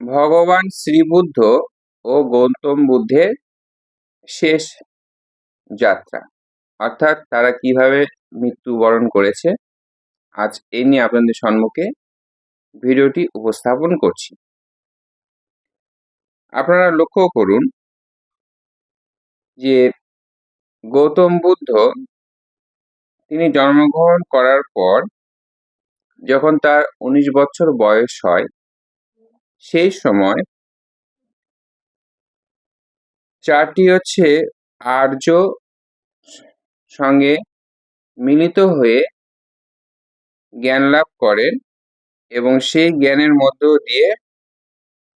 ভগবান শ্রীবুদ্ধ ও গৌতম বুদ্ধের শেষ যাত্রা। অর্থাৎ তারা কীভাবে মৃত্যুবরণ করেছে, আজ এই নিয়ে আপনাদের সম্মুখে ভিডিওটি উপস্থাপন করছি। আপনারা লক্ষ্য করুন যে গৌতম বুদ্ধ তিনি জন্মগ্রহণ করার পর যখন তার উনিশ বছর বয়স হয় সেই সময় চারটি হচ্ছে আর্য সঙ্গে মিলিত হয়ে জ্ঞান লাভ করেন এবং সেই জ্ঞানের মধ্য দিয়ে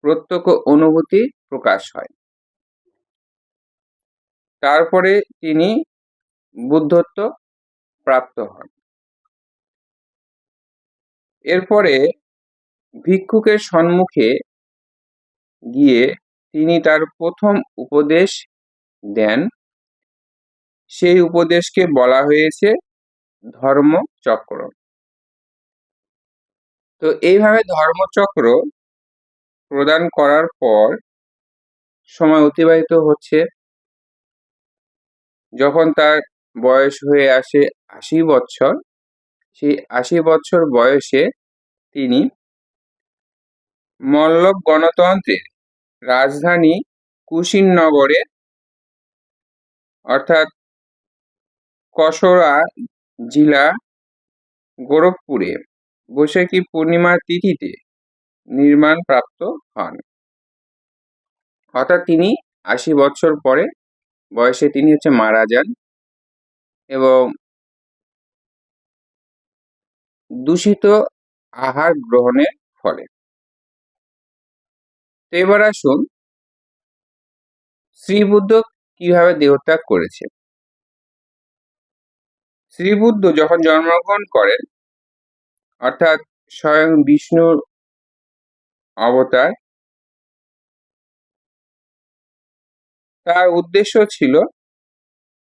প্রত্যক্ষ অনুভূতি প্রকাশ হয়। তারপরে তিনি বুদ্ধত্ব প্রাপ্ত হন। এরপরে ভিক্ষুকের সম্মুখে গিয়ে তিনি তার প্রথম উপদেশ দেন। সেই উপদেশকে বলা হয়েছে ধর্মচক্র তো এইভাবে ধর্মচক্র প্রদান করার পর সময় অতিবাহিত হচ্ছে। যখন তার বয়স হয়ে আসে আশি বছর, সেই আশি বছর বয়সে তিনি মল্লব গণতন্ত্রের রাজধানী কুশিনগরে, অর্থাৎ কসরা জেলা গোরখপুরে বৈশাখী পূর্ণিমার তিথিতে নির্মাণ প্রাপ্ত হন? অর্থাৎ তিনি আশি বছর পরে বয়সে তিনি হচ্ছে মারা যান এবং দূষিত আহার গ্রহণের ফলে। তো এবার আসুন শ্রীবুদ্ধ কীভাবে দেহত্যাগ করেছে? শ্রীবুদ্ধ যখন জন্মগ্রহণ করেন, অর্থাৎ স্বয়ং বিষ্ণুর অবতার, তার উদ্দেশ্য ছিল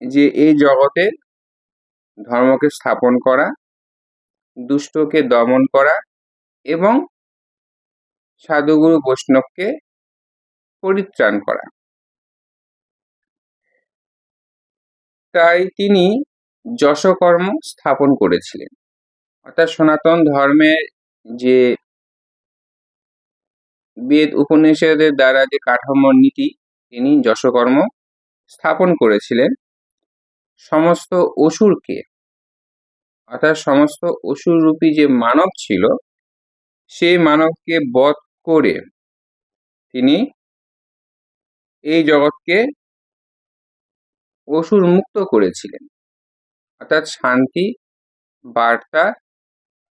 যে এই জগতে ধর্মকে স্থাপন করা, দুষ্টকে দমন করা এবং সাধুগুরু বৈষ্ণবকে পরিত্রাণ করা। তাই তিনি যশকর্ম স্থাপন করেছিলেন। অর্থাৎ সনাতন ধর্মের যে বেদ উপনিষদের দ্বারা যে কাঠামো নীতি, তিনি যশকর্ম স্থাপন করেছিলেন। সমস্ত অসুরকে, অর্থাৎ সমস্ত অসুররূপী যে মানব ছিল, সেই মানবকে বধ করে তিনি এই জগৎকে অসুর মুক্ত করেছিলেন। অর্থাৎ শান্তি, বার্তা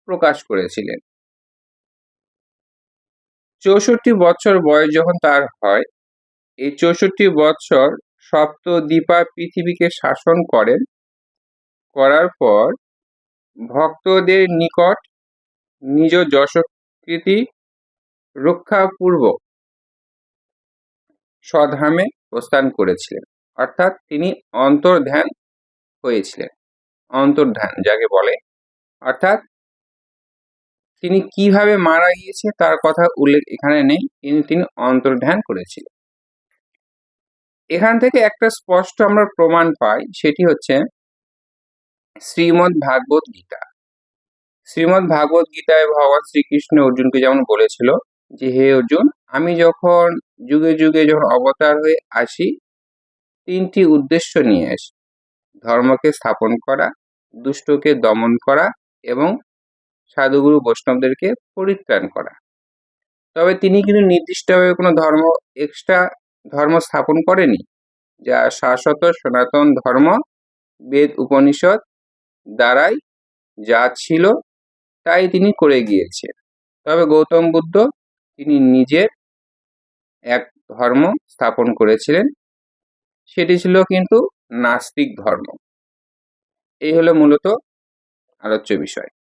প্রকাশ করেছিলেন। চৌষট্টি বছর বয়স যখন তার হয়, এই চৌষট্টি বছর সপ্তদ্বীপা পৃথিবীকে শাসন করেন। করার পর ভক্তদের নিকট নিজ যশকৃতি রক্ষাপূর্বক স্বধামে প্রস্থান করেছিলেন। অর্থাৎ তিনি অন্তর্ধ্যান হয়েছিলেন। অন্তর্ধ্যান যাকে বলে। অর্থাৎ তিনি কীভাবে মারা গিয়েছে তার কথা উল্লেখ এখানে নেই, কিন্তু তিনি অন্তর্ধ্যান করেছিলেন। এখান থেকে একটা স্পষ্ট আমরা প্রমাণ পাই, সেটি হচ্ছে শ্রীমৎ ভাগবত গীতা। শ্রীমৎ ভাগবত গীতায় ভগবান শ্রীকৃষ্ণ অর্জুনকে যেমন বলেছিল যে, হে অর্জুন, আমি যখন যুগে যুগে যখন অবতার হয়ে আসি, তিনটি উদ্দেশ্য নিয়ে আসি। ধর্মকে স্থাপন করা, দুষ্টকে দমন করা এবং সাধুগুরু বৈষ্ণবদেরকে পরিত্রাণ করা। তবে তিনি কিন্তু নির্দিষ্টভাবে কোনো ধর্ম এক্সট্রা ধর্ম স্থাপন করেনি, যা শাশ্বত সনাতন ধর্ম, বেদ, উপনিষদ দ্বারাই যা ছিল তাই তিনি করে গিয়েছেন। তবে গৌতম বুদ্ধ তিনি নিজের এক ধর্ম স্থাপন করেছিলেন। সেটি ছিল কিন্তু নাস্তিক ধর্ম। এই হলো মূলত আলোচ্য বিষয়।